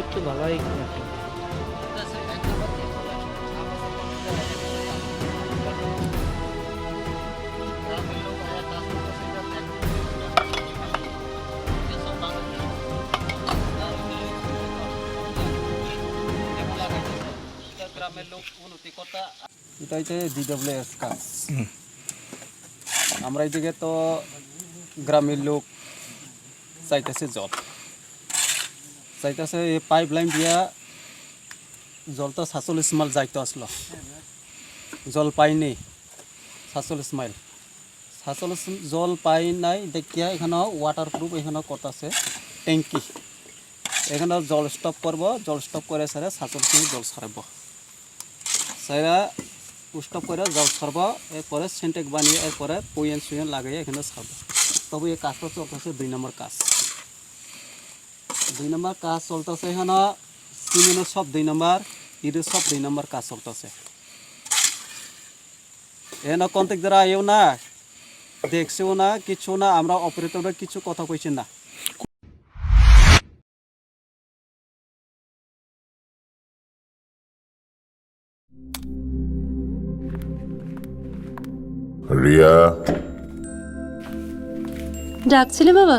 একটু ভালো কি গ্রামের লোক উন্নতি কথা এটা হচ্ছে ডিডব্লিউএস কাজ আমরা এইদিকে তো গ্রামের লোক চাইতেছে জল। চাইতেছে এই পাইপ লাইন দিয়া জলটা সাতচল্লিশ মাইল যাইতে আসলো। জল পাইনি সাতচল্লিশ মাইল সাতচল্লিশ জল পাই নাই, দেখিয়া এখানে ওয়াটার প্রুফ এখানে করতেছে ট্যাঙ্কি এখানে জল স্টপ করব, জল স্টপ করে সারে সাতচল্লিশ মিনিট জল সারব। সাইরা স্টপ করে জল ছাড়ব এরপরে সেন্টেক বানিয়ে, এরপরে পুয়েন সুয়েন লাগিয়ে এখানে ছাড়ব তবে এই কাজটা চলতেছে দুই নম্বর কাজ। দুই নম্বর কাজ চলতেছে এখানে। সিমেন্টের সব দুই নম্বর ইটের সব দুই নম্বর কাজ চলতেছে। এখানে কন্টেক্ট দ্বারা আইও না দেখছেও না কিছু না আমরা অপারেটররা কিছু কথা কইছি না। রিয়া? ডাকছিলে বাবা?